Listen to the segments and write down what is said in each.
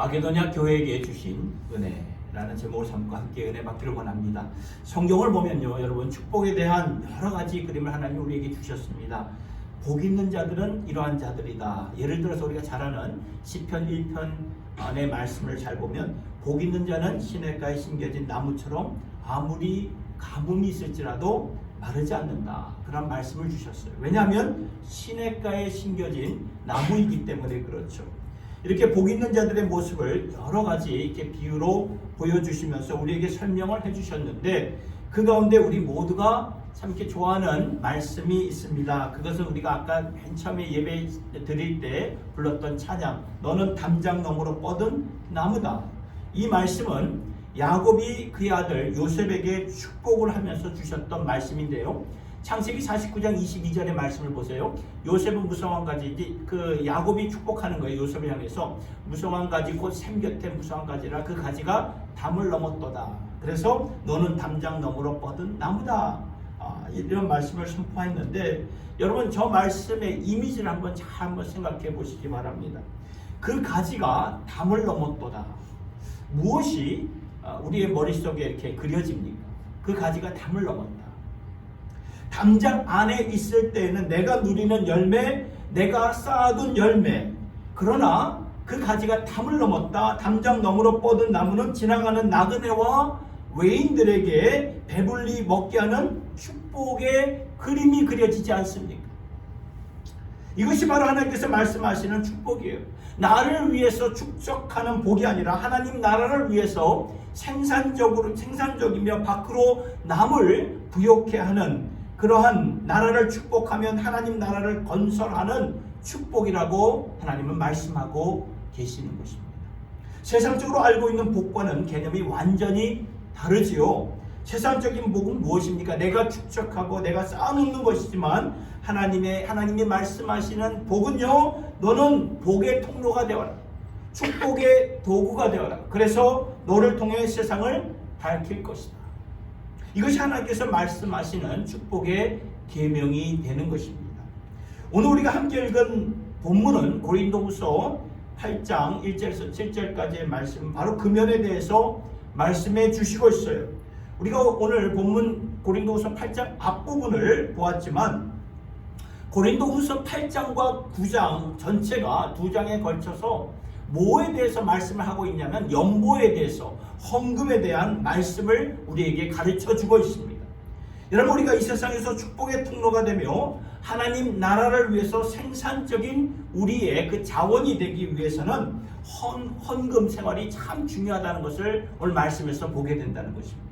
마게도냐 교회에게 주신 은혜라는 제목을 삼고 함께 은혜 받기를 원합니다. 성경을 보면요, 여러분 축복에 대한 여러 가지 그림을 하나님 우리에게 주셨습니다. 복 있는 자들은 이러한 자들이다. 예를 들어서 우리가 잘 아는 시편 1편 안의 말씀을 잘 보면 복 있는 자는 시냇가에 심겨진 나무처럼 아무리 가뭄이 있을지라도 마르지 않는다. 그런 말씀을 주셨어요. 왜냐하면 시냇가에 심겨진 나무이기 때문에 그렇죠. 이렇게 복 있는 자들의 모습을 여러 가지 이렇게 비유로 보여주시면서 우리에게 설명을 해주셨는데 그 가운데 우리 모두가 참 이렇게 좋아하는 말씀이 있습니다. 그것은 우리가 아까 맨 처음에 예배 드릴 때 불렀던 찬양, 너는 담장 너머로 뻗은 나무다. 이 말씀은 야곱이 그의 아들 요셉에게 축복을 하면서 주셨던 말씀인데요. 창세기 49장 22절의 말씀을 보세요. 요셉은 무성한 가지 그 야곱이 축복하는 거예요. 요셉을 향해서 무성한 가지 곧 샘곁에 무성한 가지라 그 가지가 담을 넘었도다. 그래서 너는 담장 너머로 뻗은 나무다. 아, 이런 말씀을 선포했는데 여러분 저 말씀의 이미지를 한번 잘 한번 생각해 보시기 바랍니다. 그 가지가 담을 넘었도다. 무엇이 아, 우리의 머릿속에 이렇게 그려집니까? 그 가지가 담을 넘었다. 담장 안에 있을 때에는 내가 누리는 열매, 내가 쌓아둔 열매. 그러나 그 가지가 담을 넘었다. 담장 너머로 뻗은 나무는 지나가는 나그네와 외인들에게 배불리 먹게 하는 축복의 그림이 그려지지 않습니까? 이것이 바로 하나님께서 말씀하시는 축복이에요. 나를 위해서 축적하는 복이 아니라 하나님 나라를 위해서 생산적으로 생산적이며 밖으로 남을 부욕해 하는 그러한 나라를 축복하면 하나님 나라를 건설하는 축복이라고 하나님은 말씀하고 계시는 것입니다. 세상적으로 알고 있는 복과는 개념이 완전히 다르지요. 세상적인 복은 무엇입니까? 내가 축적하고 내가 쌓아놓는 것이지만 하나님의 하나님이 말씀하시는 복은요. 너는 복의 통로가 되어라. 축복의 도구가 되어라. 그래서 너를 통해 세상을 밝힐 것이다. 이것이 하나님께서 말씀하시는 축복의 계명이 되는 것입니다. 오늘 우리가 함께 읽은 본문은 고린도후서 8장 1절에서 7절까지의 말씀 바로 금연에 대해서 말씀해 주시고 있어요. 우리가 오늘 본문 고린도후서 8장 앞부분을 보았지만 고린도후서 8장과 9장 전체가 두 장에 걸쳐서 뭐에 대해서 말씀을 하고 있냐면 연보에 대해서 헌금에 대한 말씀을 우리에게 가르쳐 주고 있습니다. 여러분 우리가 이 세상에서 축복의 통로가 되며 하나님 나라를 위해서 생산적인 우리의 그 자원이 되기 위해서는 헌, 헌금 생활이 참 중요하다는 것을 오늘 말씀에서 보게 된다는 것입니다.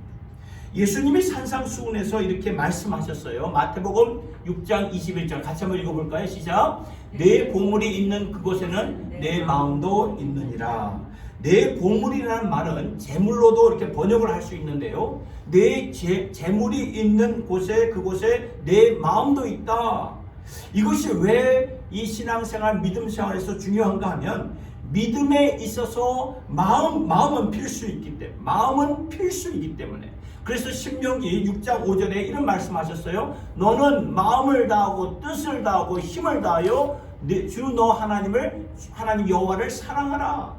예수님이 산상수훈에서 이렇게 말씀하셨어요. 마태복음 6장 21절 같이 한번 읽어볼까요? 시작. 내 보물이 있는 그곳에는 내 마음도 있느니라. 내 보물이라는 말은 재물로도 이렇게 번역을 할 수 있는데요. 내 재, 재물이 있는 곳에 그곳에 내 마음도 있다. 이것이 왜 이 신앙생활 믿음 생활에서 중요한가 하면 믿음에 있어서 마음 마음은 필수이기 때문에 마음은 필수이기 때문에 그래서 신명기 6장 5절에 이런 말씀하셨어요. 너는 마음을 다하고 뜻을 다하고 힘을 다하여 주 너 하나님을 하나님 여호와를 사랑하라.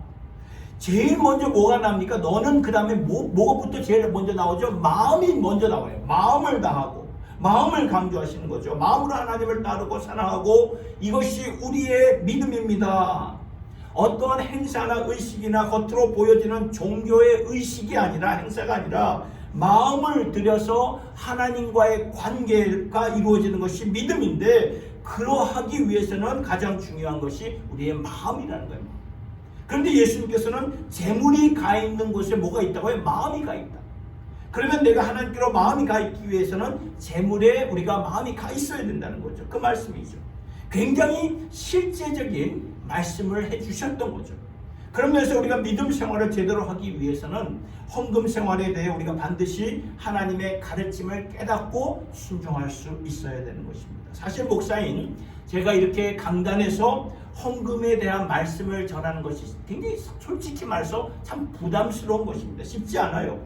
제일 먼저 뭐가 납니까? 너는 그 다음에 뭐, 뭐부터 제일 먼저 나오죠? 마음이 먼저 나와요. 마음을 다하고. 마음을 강조하시는 거죠. 마음으로 하나님을 따르고 사랑하고 이것이 우리의 믿음입니다. 어떠한 행사나 의식이나 겉으로 보여지는 종교의 의식이 아니라 행사가 아니라 마음을 들여서 하나님과의 관계가 이루어지는 것이 믿음인데 그러하기 위해서는 가장 중요한 것이 우리의 마음이라는 거예요. 그런데 예수님께서는 재물이 가 있는 곳에 뭐가 있다고 해요? 마음이 가 있다. 그러면 내가 하나님께로 마음이 가 있기 위해서는 재물에 우리가 마음이 가 있어야 된다는 거죠. 그 말씀이죠. 굉장히 실제적인 말씀을 해 주셨던 거죠. 그러면서 우리가 믿음 생활을 제대로 하기 위해서는 헌금 생활에 대해 우리가 반드시 하나님의 가르침을 깨닫고 순종할 수 있어야 되는 것입니다. 사실 목사인 제가 이렇게 강단에서 헌금에 대한 말씀을 전하는 것이 굉장히 솔직히 말해서 참 부담스러운 것입니다. 쉽지 않아요.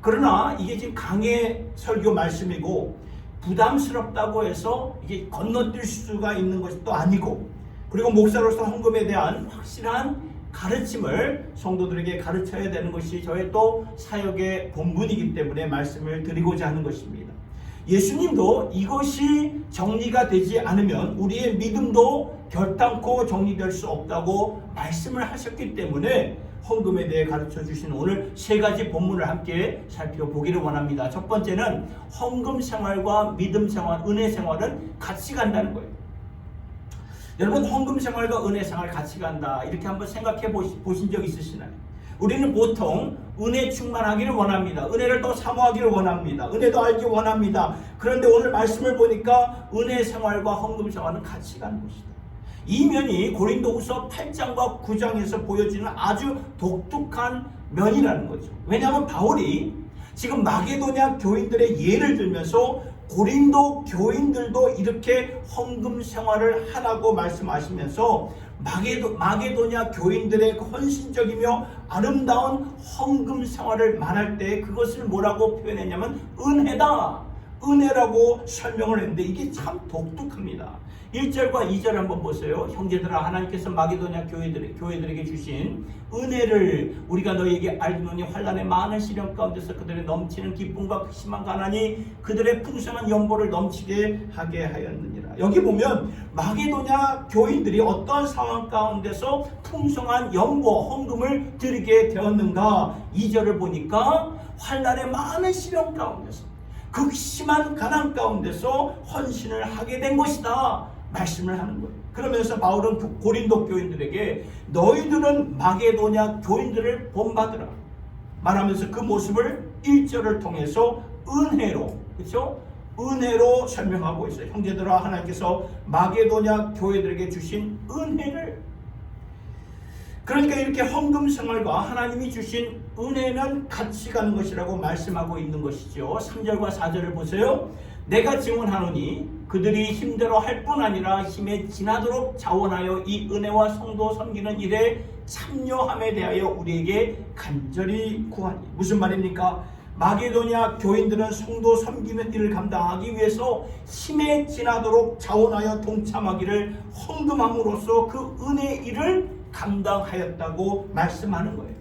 그러나 이게 지금 강의 설교 말씀이고 부담스럽다고 해서 이게 건너뛸 수가 있는 것이 또 아니고 그리고 목사로서 헌금에 대한 확실한 가르침을 성도들에게 가르쳐야 되는 것이 저의 또 사역의 본분이기 때문에 말씀을 드리고자 하는 것입니다. 예수님도 이것이 정리가 되지 않으면 우리의 믿음도 결단코 정리될 수 없다고 말씀을 하셨기 때문에 헌금에 대해 가르쳐 주신 오늘 세 가지 본문을 함께 살펴보기를 원합니다. 첫 번째는 헌금 생활과 믿음 생활, 은혜 생활은 같이 간다는 거예요. 여러분 헌금 생활과 은혜 생활 같이 간다 이렇게 한번 생각해 보신 적 있으시나요? 우리는 보통 은혜 충만하기를 원합니다. 은혜를 더 사모하기를 원합니다. 은혜도 알기 원합니다. 그런데 오늘 말씀을 보니까 은혜 생활과 헌금 생활은 같이 가는 것이다. 이 면이 고린도후서 8장과 9장에서 보여지는 아주 독특한 면이라는 거죠. 왜냐하면 바울이 지금 마게도냐 교인들의 예를 들면서 고린도 교인들도 이렇게 헌금 생활을 하라고 말씀하시면서 마게도, 마게도냐 교인들의 그 헌신적이며 아름다운 헌금 생활을 말할 때 그것을 뭐라고 표현했냐면 은혜다. 은혜라고 설명을 했는데 이게 참 독특합니다. 1절과 2절 한번 보세요. 형제들아 하나님께서 마게도냐 교회들, 교회들에게 주신 은혜를 우리가 너희에게 알노니 환란의 많은 시련 가운데서 그들의 넘치는 기쁨과 그 심한 가난이 그들의 풍성한 연보를 넘치게 하게 하였느니라. 여기 보면 마게도냐 교인들이 어떤 상황 가운데서 풍성한 연보 헌금을 드리게 되었는가? 2절을 보니까 환란의 많은 시련 가운데서 극심한 가난 가운데서 헌신을 하게 된 것이다. 말씀을 하는 거예요. 그러면서 바울은 그 고린도 교인들에게 너희들은 마게도냐 교인들을 본받으라. 말하면서 그 모습을 1절을 통해서 은혜로, 그렇죠? 은혜로 설명하고 있어요. 형제들아 하나님께서 마게도냐 교회들에게 주신 은혜를 그러니까 이렇게 헌금 생활과 하나님이 주신 은혜는 같이 가는 것이라고 말씀하고 있는 것이죠. 3절과 4절을 보세요. 내가 증언하노니 그들이 힘대로 할 뿐 아니라 힘에 지나도록 자원하여 이 은혜와 성도 섬기는 일에 참여함에 대하여 우리에게 간절히 구하니 무슨 말입니까? 마게도냐 교인들은 성도 섬기는 일을 감당하기 위해서 힘에 지나도록 자원하여 동참하기를 헌금함으로써 그 은혜 일을 감당하였다고 말씀하는 거예요.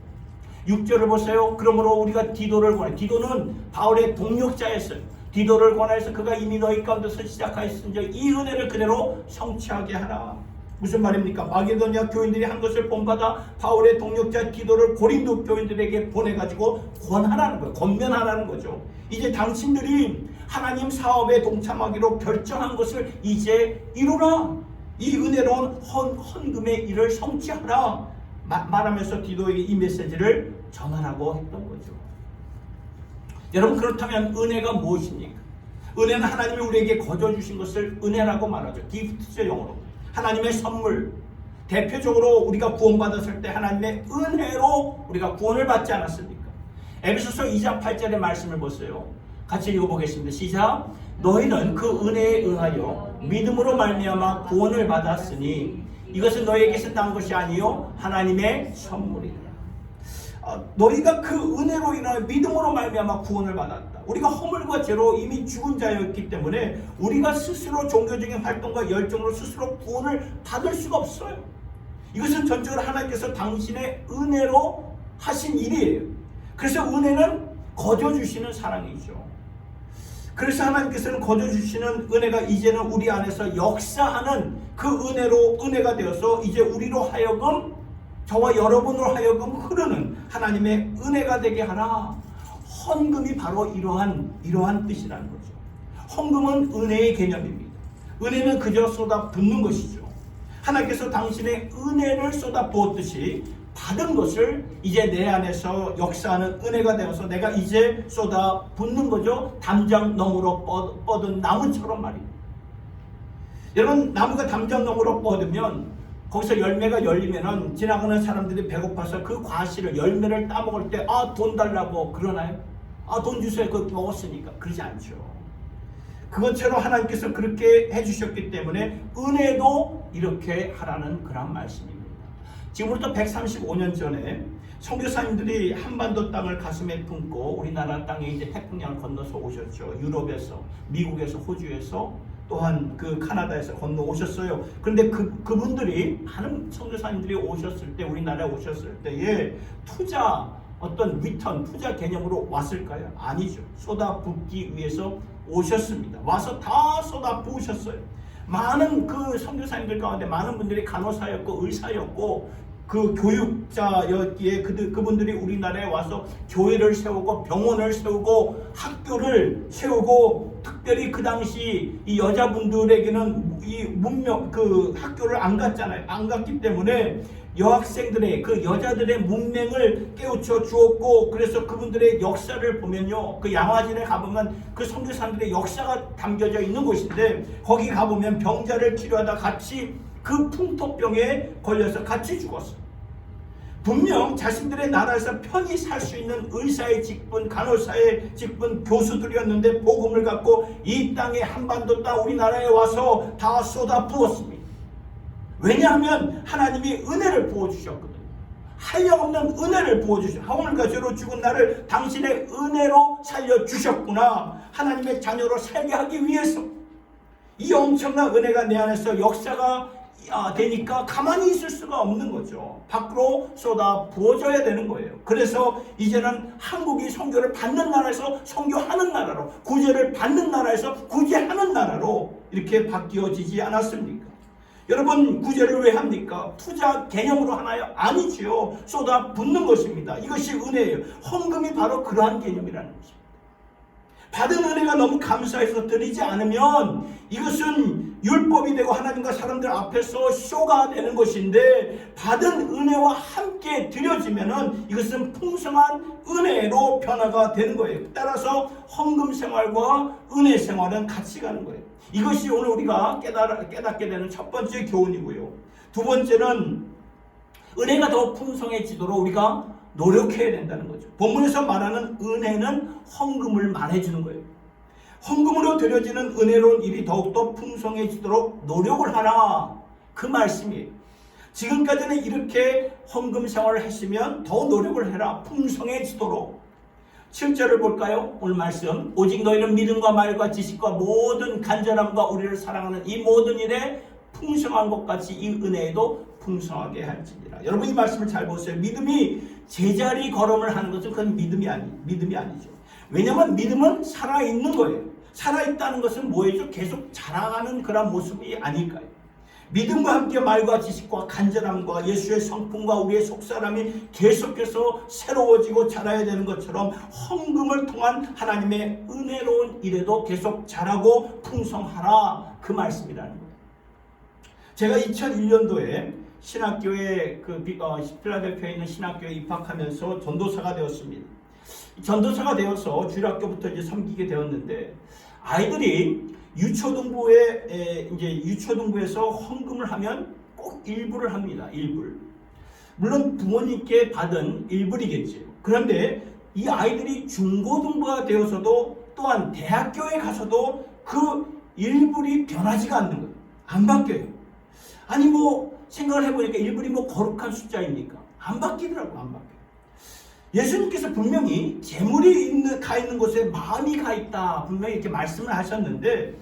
6절을 보세요. 그러므로 우리가 디도를 권해. 디도는 바울의 동력자였어요. 디도를 권하여서 그가 이미 너희 가운데서 시작하였으니 이 은혜를 그대로 성취하게 하라. 무슨 말입니까? 마게도냐 교인들이 한 것을 본받아 바울의 동력자 디도를 고린도 교인들에게 보내가지고 권하라는 거예요. 권면하라는 거죠. 이제 당신들이 하나님 사업에 동참하기로 결정한 것을 이제 이루라. 이 은혜로운 헌, 헌금의 일을 성취하라. 마, 말하면서 디도에게 이 메시지를 전하라고 했던 거죠. 여러분 그렇다면 은혜가 무엇입니까? 은혜는 하나님이 우리에게 거저 주신 것을 은혜라고 말하죠. 기프트죠 영어로. 하나님의 선물. 대표적으로 우리가 구원받았을 때 하나님의 은혜로 우리가 구원을 받지 않았습니까? 에베소서 2장 8절의 말씀을 보세요. 같이 읽어보겠습니다. 시작. 너희는 그 은혜에 의하여 믿음으로 말미암아 구원을 받았으니 이것은 너희에게서 난 것이 아니요 하나님의 선물이라. 어, 너희가 그 은혜로 인하여 믿음으로 말미암아 구원을 받았다. 우리가 허물과 죄로 이미 죽은 자였기 때문에 우리가 스스로 종교적인 활동과 열정으로 스스로 구원을 받을 수가 없어요. 이것은 전적으로 하나님께서 당신의 은혜로 하신 일이에요. 그래서 은혜는 거저 주시는 사랑이죠. 그래서 하나님께서는 거저 주시는 은혜가 이제는 우리 안에서 역사하는 그 은혜로 은혜가 되어서 이제 우리로 하여금 저와 여러분으로 하여금 흐르는 하나님의 은혜가 되게 하라. 헌금이 바로 이러한 이러한 뜻이라는 거죠. 헌금은 은혜의 개념입니다. 은혜는 그저 쏟아 붓는 것이죠. 하나님께서 당신의 은혜를 쏟아 부었듯이 받은 것을 이제 내 안에서 역사하는 은혜가 되어서 내가 이제 쏟아 붓는 거죠. 담장 너머로 뻗, 뻗은 나무처럼 말입니다. 여러분 나무가 담장 너머로 뻗으면 거기서 열매가 열리면은 지나가는 사람들이 배고파서 그 과실을 열매를 따먹을 때 아 돈 달라고 그러나요? 아 돈 주세요 그거 먹었으니까 그러지 않죠. 그것처럼 하나님께서 그렇게 해주셨기 때문에 은혜도 이렇게 하라는 그런 말씀입니다. 지금부터 135년 전에 선교사님들이 한반도 땅을 가슴에 품고 우리나라 땅에 이제 태평양을 건너서 오셨죠. 유럽에서, 미국에서, 호주에서 또한 그 카나다에서 건너오셨어요. 그런데 그, 그분들이 많은 선교사님들이 오셨을 때 우리나라에 오셨을 때에 투자 어떤 리턴 투자 개념으로 왔을까요? 아니죠. 쏟아 붓기 위해서 오셨습니다. 와서 다 쏟아 부으셨어요. 많은 그 선교사님들 가운데 많은 분들이 간호사였고 의사였고 그 교육자였기에 그, 그분들이 우리나라에 와서 교회를 세우고 병원을 세우고 학교를 세우고 특별히 그 당시 이 여자분들에게는 이 문명 그 학교를 안 갔잖아요. 안 갔기 때문에 여학생들의 그 여자들의 문맹을 깨우쳐 주었고 그래서 그분들의 역사를 보면요 그 양화진에 가보면 그 선교사들의 역사가 담겨져 있는 곳인데 거기 가보면 병자를 치료하다 같이 그 풍토병에 걸려서 같이 죽었어요. 분명 자신들의 나라에서 편히 살 수 있는 의사의 직분, 간호사의 직분, 교수들이었는데 복음을 갖고 이 땅에 한반도 땅 우리나라에 와서 다 쏟아 부었습니다. 왜냐하면 하나님이 은혜를 부어주셨거든요. 한량없는 은혜를 부어주셨 하울과 저로 죽은 나를 당신의 은혜로 살려주셨구나. 하나님의 자녀로 살게 하기 위해서. 이 엄청난 은혜가 내 안에서 역사가 아, 되니까 가만히 있을 수가 없는 거죠. 밖으로 쏟아 부어져야 되는 거예요. 그래서 이제는 한국이 선교를 받는 나라에서 선교하는 나라로, 구제를 받는 나라에서 구제하는 나라로 이렇게 바뀌어지지 않았습니까? 여러분 구제를 왜 합니까? 투자 개념으로 하나요? 아니지요. 쏟아 붓는 것입니다. 이것이 은혜예요. 헌금이 바로 그러한 개념이라는 것입니다. 받은 은혜가 너무 감사해서 드리지 않으면 이것은 율법이 되고 하나님과 사람들 앞에서 쇼가 되는 것인데 받은 은혜와 함께 드려지면은 이것은 풍성한 은혜로 변화가 되는 거예요. 따라서 헌금 생활과 은혜 생활은 같이 가는 거예요. 이것이 오늘 우리가 깨달, 깨닫게 되는 첫 번째 교훈이고요. 두 번째는 은혜가 더 풍성해지도록 우리가 노력해야 된다는 거죠. 본문에서 말하는 은혜는 헌금을 말해주는 거예요. 헌금으로 드려지는 은혜로운 일이 더욱더 풍성해지도록 노력을 하라. 그 말씀이에요. 지금까지는 이렇게 헌금 생활을 했으면 더 노력을 해라. 풍성해지도록. 7절을 볼까요? 오늘 말씀. 오직 너희는 믿음과 말과 지식과 모든 간절함과 우리를 사랑하는 이 모든 일에 풍성한 것 같이 이 은혜에도 풍성하게 할지니라. 여러분 이 말씀을 잘 보세요. 믿음이 제자리 걸음을 하는 것은 그건 믿음이 아니 믿음이 아니죠. 왜냐하면 믿음은 살아 있는 거예요. 살아 있다는 것은 뭐예요? 계속 자라가는 그런 모습이 아닐까요? 믿음과 함께 말과 지식과 간절함과 예수의 성품과 우리의 속사람이 계속해서 새로워지고 자라야 되는 것처럼 헌금을 통한 하나님의 은혜로운 일에도 계속 자라고 풍성하라 그 말씀이라는 거예요. 제가 2001년도에 신학교에 그 비- 어, 필라델피아에 있는 신학교에 입학하면서 전도사가 되었습니다. 전도사가 되어서 주일학교부터 이제 섬기게 되었는데 아이들이 유초등부에 에, 이제 유초등부에서 헌금을 하면 꼭 일부를 합니다. 일불. 물론 부모님께 받은 일불이겠지요. 그런데 이 아이들이 중고등부가 되어서도 또한 대학교에 가서도 그 일불이 변하지가 않는 거예요. 안 바뀌어요. 아니 뭐 생각을 해보니까 일불이 뭐 거룩한 숫자입니까? 안 바뀌더라고 안 바뀌어요. 예수님께서 분명히 재물이 있는, 가 있는 곳에 마음이 가 있다 분명히 이렇게 말씀을 하셨는데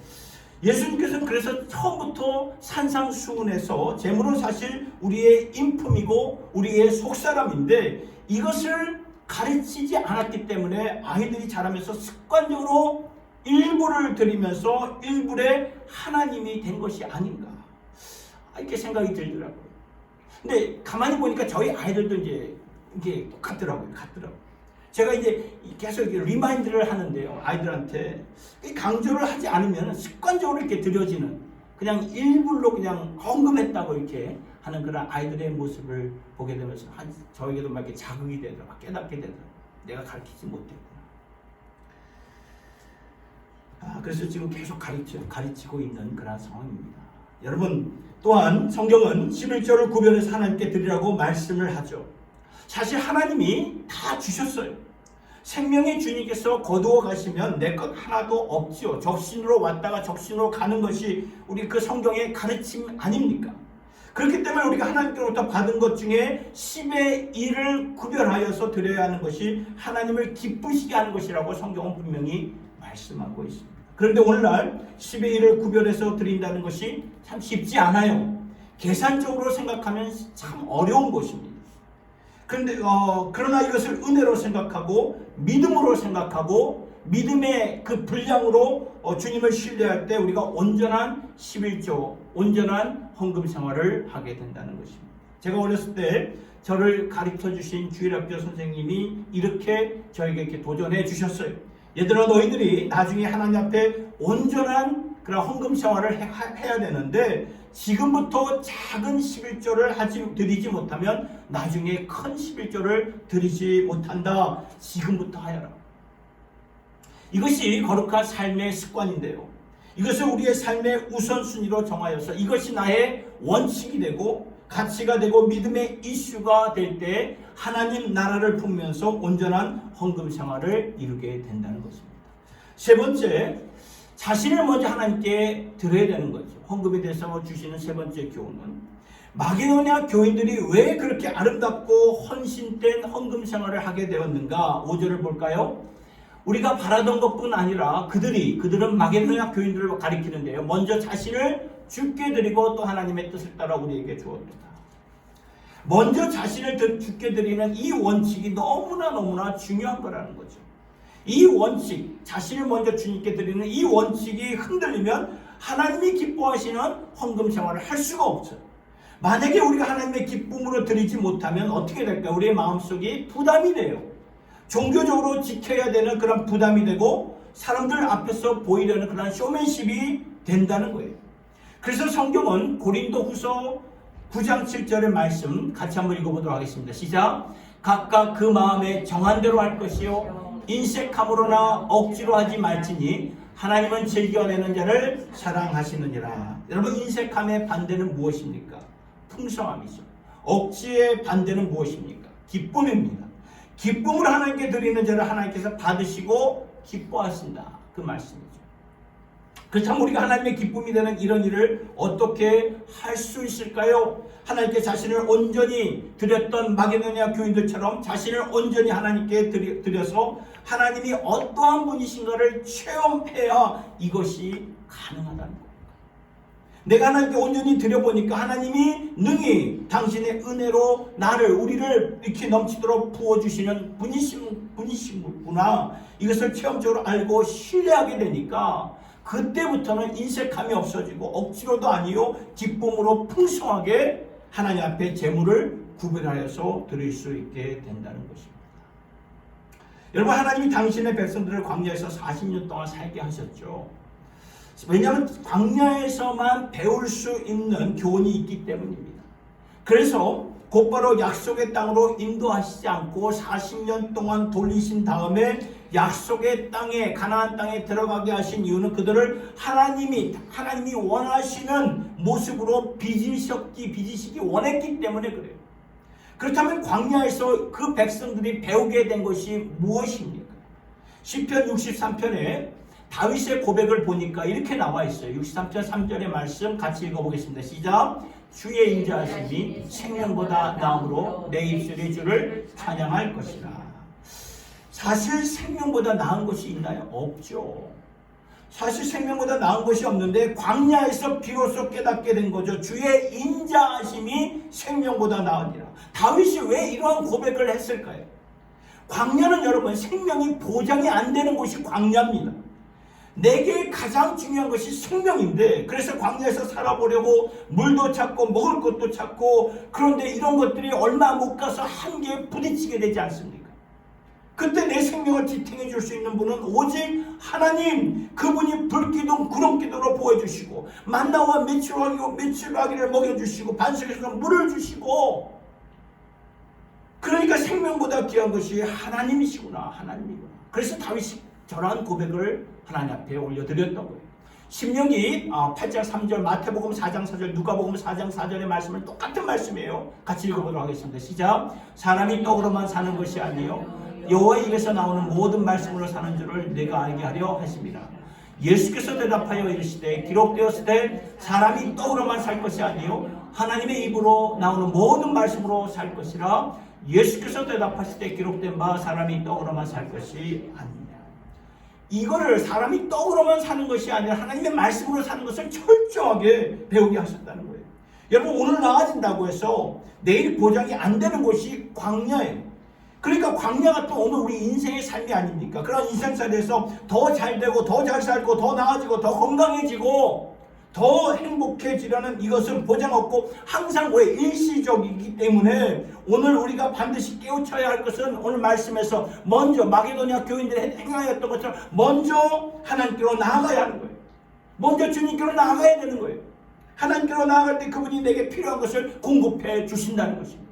예수님께서는 그래서 처음부터 산상수훈에서 재물은 사실 우리의 인품이고 우리의 속사람인데 이것을 가르치지 않았기 때문에 아이들이 자라면서 습관적으로 일부를 드리면서 일부의 하나님이 된 것이 아닌가 이렇게 생각이 들더라고요. 근데 가만히 보니까 저희 아이들도 이제 이게 똑같더라고요. 같더라고요. 제가 이제 계속 리마인드를 하는데요. 아이들한테 이 강조를 하지 않으면 습관적으로 이렇게 들여지는 그냥 일부러 그냥 헌금했다고 이렇게 하는 그런 아이들의 모습을 보게 되면서 한, 저에게도 막 이렇게 자극이 되더라. 깨닫게 되더라. 내가 가르치지 못했구나. 아, 그래서 지금 계속 가르치, 가르치고 있는 그런 상황입니다. 여러분, 또한 성경은 11조를 구별해서 하나님께 드리라고 말씀을 하죠. 사실 하나님이 다 주셨어요. 생명의 주님께서 거두어 가시면 내 것 하나도 없지요. 적신으로 왔다가 적신으로 가는 것이 우리 그 성경의 가르침 아닙니까? 그렇기 때문에 우리가 하나님께로부터 받은 것 중에 10의 1을 구별하여서 드려야 하는 것이 하나님을 기쁘시게 하는 것이라고 성경은 분명히 말씀하고 있습니다. 그런데 오늘날 10의 1을 구별해서 드린다는 것이 참 쉽지 않아요. 계산적으로 생각하면 참 어려운 것입니다. 그런데 어, 그러나 이것을 은혜로 생각하고 믿음으로 생각하고 믿음의 그 분량으로 어, 주님을 신뢰할 때 우리가 온전한 11조, 온전한 헌금 생활을 하게 된다는 것입니다. 제가 어렸을 때 저를 가르쳐 주신 주일학교 선생님이 이렇게 저에게 이렇게 도전해 주셨어요. 얘들아 너희들이 나중에 하나님 앞에 온전한 그런 헌금 생활을 해, 해야 되는데 지금부터 작은 11조를 하지 드리지 못하면 나중에 큰 11조를 드리지 못한다. 지금부터 하여라. 이것이 거룩한 삶의 습관인데요. 이것을 우리의 삶의 우선순위로 정하여서 이것이 나의 원칙이 되고 가치가 되고 믿음의 이슈가 될 때 하나님 나라를 품면서 온전한 헌금 생활을 이루게 된다는 것입니다. 세 번째, 자신을 먼저 하나님께 드려야 되는 거죠. 헌금에 대해서 주시는 세 번째 교훈은 마게도냐 교인들이 왜 그렇게 아름답고 헌신된 헌금 생활을 하게 되었는가? 5절을 볼까요? 우리가 바라던 것뿐 아니라 그들이 그들은 마게도냐 교인들을 가리키는데요. 먼저 자신을 죽게 드리고 또 하나님의 뜻을 따라 우리에게 주었다. 먼저 자신을 죽게 드리는 이 원칙이 너무나 너무나 중요한 거라는 거죠. 이 원칙, 자신을 먼저 주님께 드리는 이 원칙이 흔들리면 하나님이 기뻐하시는 헌금 생활을 할 수가 없어요. 만약에 우리가 하나님의 기쁨으로 드리지 못하면 어떻게 될까요? 우리의 마음속이 부담이 돼요. 종교적으로 지켜야 되는 그런 부담이 되고 사람들 앞에서 보이려는 그런 쇼맨십이 된다는 거예요. 그래서 성경은 고린도 후서 9장 7절의 말씀 같이 한번 읽어보도록 하겠습니다. 시작. 각각 그 마음에 정한 대로 할 것이요. 인색함으로나 억지로 하지 말지니 하나님은 즐겨내는 자를 사랑하시느니라. 여러분 인색함의 반대는 무엇입니까? 풍성함이죠. 억지의 반대는 무엇입니까? 기쁨입니다. 기쁨을 하나님께 드리는 자를 하나님께서 받으시고 기뻐하신다. 그 말씀이죠. 그렇다면 우리가 하나님의 기쁨이 되는 이런 일을 어떻게 할 수 있을까요? 하나님께 자신을 온전히 드렸던 마게도니아 교인들처럼 자신을 온전히 하나님께 드려서 하나님이 어떠한 분이신가를 체험해야 이것이 가능하다는 겁니다. 내가 하나님께 온전히 드려보니까 하나님이 능히 당신의 은혜로 나를 우리를 이렇게 넘치도록 부어주시는 분이신 분이시구나 이것을 체험적으로 알고 신뢰하게 되니까 그때부터는 인색함이 없어지고 억지로도 아니요 기쁨으로 풍성하게 하나님 앞에 재물을 구별하여서 드릴 수 있게 된다는 것입니다. 여러분 하나님이 당신의 백성들을 광야에서 40년 동안 살게 하셨죠. 왜냐하면 광야에서만 배울 수 있는 교훈이 있기 때문입니다. 그래서 곧바로 약속의 땅으로 인도하시지 않고 40년 동안 돌리신 다음에 약속의 땅에 가나안 땅에 들어가게 하신 이유는 그들을 하나님이 하나님이 원하시는 모습으로 빚으셨기 빚으시기 원했기 때문에 그래요. 그렇다면 광야에서 그 백성들이 배우게 된 것이 무엇입니까? 시편 63편에 다윗의 고백을 보니까 이렇게 나와 있어요. 63편 3절의 말씀 같이 읽어보겠습니다. 시작. 주의 인자하심이 생명보다 나음으로 내 입술이 주를 찬양할 것이라. 사실 생명보다 나은 것이 있나요? 없죠. 사실 생명보다 나은 것이 없는데 광야에서 비로소 깨닫게 된 거죠. 주의 인자하심이 생명보다 나으니라. 다윗이 왜 이러한 고백을 했을까요? 광야는 여러분 생명이 보장이 안 되는 곳이 광야입니다. 내게 가장 중요한 것이 생명인데 그래서 광야에서 살아보려고 물도 찾고 먹을 것도 찾고 그런데 이런 것들이 얼마 못 가서 한계에 부딪히게 되지 않습니까? 그때 내 생명을 지탱해 줄 수 있는 분은 오직 하나님 그분이 불기둥 구름기둥으로 보여주시고 만나와 메추라기고 메추라기를 먹여주시고 반석에서 물을 주시고 그러니까 생명보다 귀한 것이 하나님이시구나 하나님이구나 그래서 다윗이 저러한 고백을 하나님 앞에 올려드렸던 거예요. 신명기 8장 3절 마태복음 4장 4절 누가복음 4장 4절의 말씀은 똑같은 말씀이에요. 같이 읽어보도록 하겠습니다. 시작. 사람이 떡으로만 사는 것이 아니요 여호와 입에서 나오는 모든 말씀으로 사는 줄을 내가 알게 하려 하십니다. 예수께서 대답하여 이르시되 기록되었을 때 사람이 떡으로만 살 것이 아니요 하나님의 입으로 나오는 모든 말씀으로 살 것이라 예수께서 대답하실 때 기록된 바 사람이 떡으로만 살 것이 아니요 이거를 사람이 떡으로만 사는 것이 아니라 하나님의 말씀으로 사는 것을 철저하게 배우게 하셨다는 거예요. 여러분 오늘 나아진다고 해서 내일 보장이 안 되는 것이 광야예요. 그러니까 광야가 또 오늘 우리 인생의 삶이 아닙니까? 그런 인생살에서 더 잘 되고 더 잘 살고 더 나아지고 더 건강해지고 더 행복해지려는 이것은 보장 없고 항상 왜 일시적이기 때문에 오늘 우리가 반드시 깨우쳐야 할 것은 오늘 말씀에서 먼저 마게도니아 교인들이 행하였던 것처럼 먼저 하나님께로 나아가야 하는 거예요. 먼저 주님께로 나아가야 되는 거예요. 하나님께로 나아갈 때 그분이 내게 필요한 것을 공급해 주신다는 것입니다.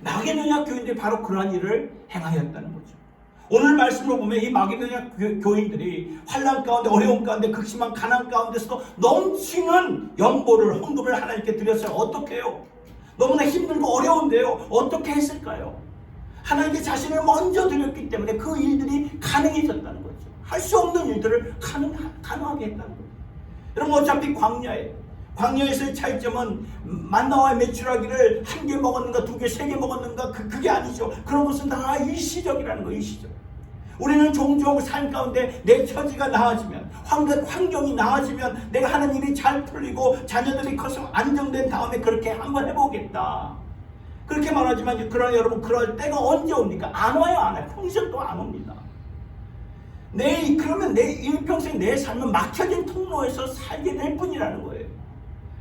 마게도냐 교인들이 바로 그러한 일을 행하였다는 거죠. 오늘 말씀을 보면 이 마게도냐 교- 교인들이 환란 가운데 어려움 가운데 극심한 가난 가운데서도 넘치는 연보를 헌금을 하나님께 드렸어요. 어떻게 해요? 너무나 힘들고 어려운데요. 어떻게 했을까요? 하나님께 자신을 먼저 드렸기 때문에 그 일들이 가능해졌다는 거죠. 할 수 없는 일들을 가능, 가능하게 했다는 거죠. 여러분 어차피 광야에 광야에서의 차이점은 만나와 매출하기를 한 개 먹었는가 두 개 세 개 먹었는가 그, 그게 아니죠. 그런 것은 다 일시적이라는 거 일시적. 우리는 종종 삶 가운데 내 처지가 나아지면 환경, 환경이 나아지면 내가 하는 일이 잘 풀리고 자녀들이 커서 안정된 다음에 그렇게 한번 해보겠다. 그렇게 말하지만 그러나 여러분 그럴 때가 언제 옵니까? 안 와요 안 와요. 평생 또안 옵니다. 내 그러면 내 일평생 내 삶은 막혀진 통로에서 살게 될 뿐이라는 거예요.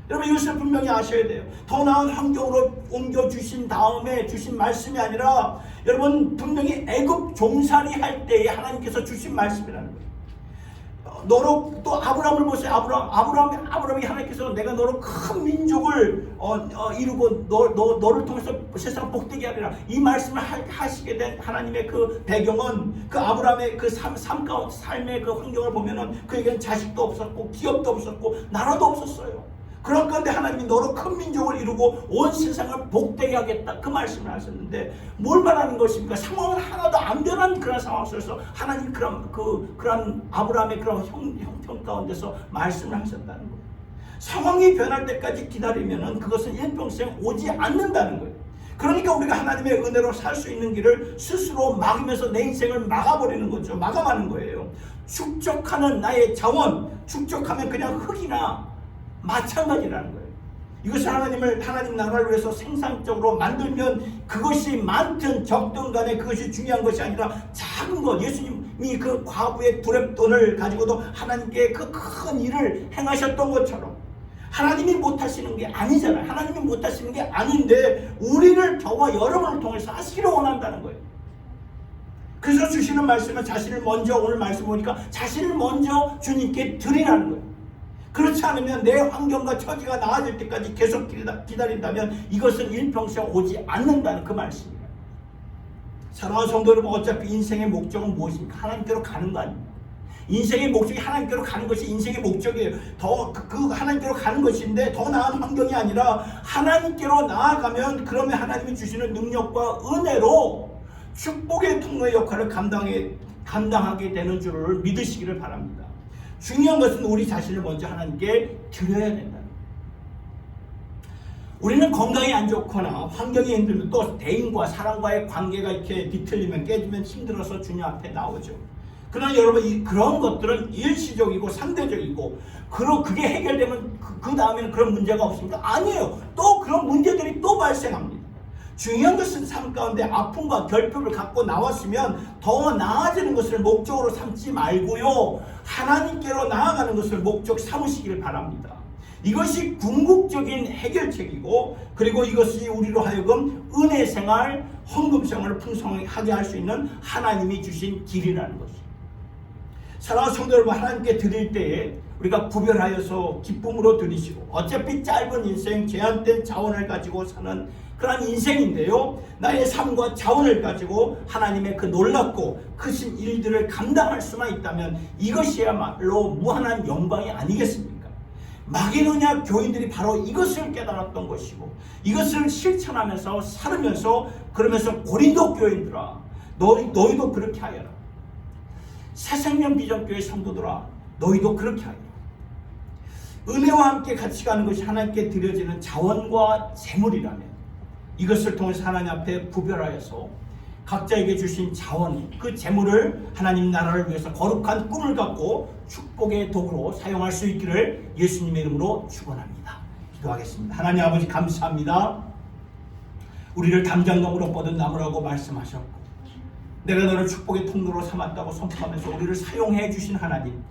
여러분 이것을 분명히 아셔야 돼요. 더 나은 환경으로 옮겨 주신 다음에 주신 말씀이 아니라 여러분 분명히 애굽 종살이 할 때에 하나님께서 주신 말씀이라는 거예요. 어, 너로 또 아브라함을 보세요. 아브라함, 아브라함, 아브라함이 하나님께서 내가 너로 큰 민족을 어, 어, 이루고 너, 너, 너를 통해서 세상 복되게 하리라. 이 말씀을 하, 시게된 하나님의 그 배경은 그 아브라함의 그 삶, 삶 가운데 삶의 그 환경을 보면은 그에게는 자식도 없었고 기업도 없었고 나라도 없었어요. 그런 가운데 하나님이 너로 큰 민족을 이루고 온 세상을 복되게 하겠다 그 말씀을 하셨는데 뭘 말하는 것입니까? 상황은 하나도 안 변한 그런 상황 속에서 하나님 그런 그 그런 아브라함의 그런 형, 형편 가운데서 말씀을 하셨다는 거예요. 상황이 변할 때까지 기다리면은 그것은 일평생 오지 않는다는 거예요. 그러니까 우리가 하나님의 은혜로 살 수 있는 길을 스스로 막으면서 내 인생을 막아버리는 거죠. 마감하는 거예요. 축적하는 나의 자원, 축적하면 그냥 흙이나 마찬가지라는 거예요. 이것을 하나님을 하나님 나라를 위해서 생산적으로 만들면 그것이 많든 적든 간에 그것이 중요한 것이 아니라 작은 것 예수님이 그 과부의 두랩돈을 가지고도 하나님께 그 큰 일을 행하셨던 것처럼 하나님이 못하시는 게 아니잖아요. 하나님이 못하시는 게 아닌데 우리를 저와 여러분을 통해서 하시기를 원한다는 거예요. 그래서 주시는 말씀은 자신을 먼저 오늘 말씀 보니까 자신을 먼저 주님께 드리라는 거예요. 그렇지 않으면 내 환경과 처지가 나아질 때까지 계속 기다- 기다린다면 이것은 일평생 오지 않는다는 그 말씀이에요. 사랑하는 성도 여러분 어차피 인생의 목적은 무엇입니까? 하나님께로 가는 거 아닙니까? 인생의 목적이 하나님께로 가는 것이 인생의 목적이에요. 더 그 하나님께로 가는 것인데 더 나은 환경이 아니라 하나님께로 나아가면 그러면 하나님이 주시는 능력과 은혜로 축복의 통로의 역할을 감당해 감당하게 되는 줄을 믿으시기를 바랍니다. 중요한 것은 우리 자신을 먼저 하나님께 드려야 된다. 우리는 건강이 안 좋거나 환경이 힘들면 또 대인과 사람과의 관계가 이렇게 뒤틀리면 깨지면 힘들어서 주님 앞에 나오죠. 그러나 여러분 이, 그런 것들은 일시적이고 상대적이고 그러, 그게 해결되면 그, 그 다음에는 그런 문제가 없습니까? 아니에요. 또 그런 문제들이 또 발생합니다. 중요한 것은 삶 가운데 아픔과 결핍을 갖고 나왔으면 더 나아지는 것을 목적으로 삼지 말고요. 하나님께로 나아가는 것을 목적 삼으시기를 바랍니다. 이것이 궁극적인 해결책이고 그리고 이것이 우리로 하여금 은혜 생활, 헌금 생활을 풍성하게 할 수 있는 하나님이 주신 길이라는 것입니다. 사랑하는 성도 여러분 하나님께 드릴 때에 우리가 구별하여서 기쁨으로 드리시고 어차피 짧은 인생 제한된 자원을 가지고 사는 그런 인생인데요. 나의 삶과 자원을 가지고 하나님의 그 놀랍고 크신 일들을 감당할 수만 있다면 이것이야말로 무한한 영광이 아니겠습니까? 마게도냐 교인들이 바로 이것을 깨달았던 것이고 이것을 실천하면서 살으면서 그러면서 고린도 교인들아 너희, 너희도 그렇게 하여라. 새생명 비전교회 성도들아 너희도 그렇게 하라. 은혜와 함께 같이 가는 것이 하나님께 드려지는 자원과 재물이라면 이것을 통해서 하나님 앞에 구별하여서 각자에게 주신 자원, 그 재물을 하나님 나라를 위해서 거룩한 꿈을 갖고 축복의 도구로 사용할 수 있기를 예수님의 이름으로 축원합니다. 기도하겠습니다. 하나님 아버지 감사합니다. 우리를 담장동으로 뻗은 나무라고 말씀하셨고 내가 너를 축복의 통로로 삼았다고 선포하면서 우리를 사용해 주신 하나님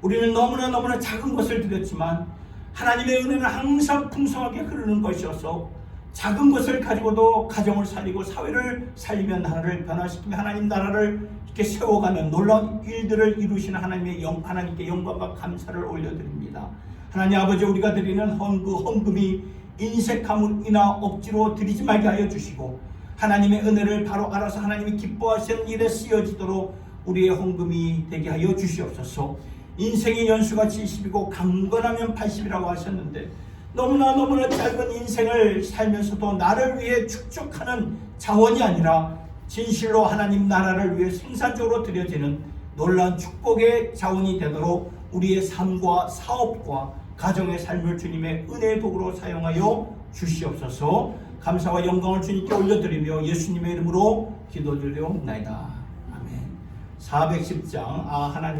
우리는 너무나 너무나 작은 것을 드렸지만 하나님의 은혜는 항상 풍성하게 흐르는 것이어서 작은 것을 가지고도 가정을 살리고 사회를 살리며 나라를 변화시키며 하나님 나라를 이렇게 세워가는 놀라운 일들을 이루시는 하나님의 영 하나님께 영광과 감사를 올려드립니다. 하나님 아버지 우리가 드리는 헌그 헌금이 인색함이나 억지로 드리지 말게 하여 주시고 하나님의 은혜를 바로 알아서 하나님이 기뻐하시는 일에 쓰여지도록 우리의 헌금이 되게 하여 주시옵소서. 인생의 연수가 70이고 강건하면 80이라고 하셨는데 너무나 너무나 짧은 인생을 살면서도 나를 위해 축적하는 자원이 아니라 진실로 하나님 나라를 위해 생산적으로 드려지는 놀라운 축복의 자원이 되도록 우리의 삶과 사업과 가정의 삶을 주님의 은혜의 도구로 사용하여 주시옵소서. 감사와 영광을 주님께 올려드리며 예수님의 이름으로 기도드리옵나이다. 아멘. 410장. 아 하나님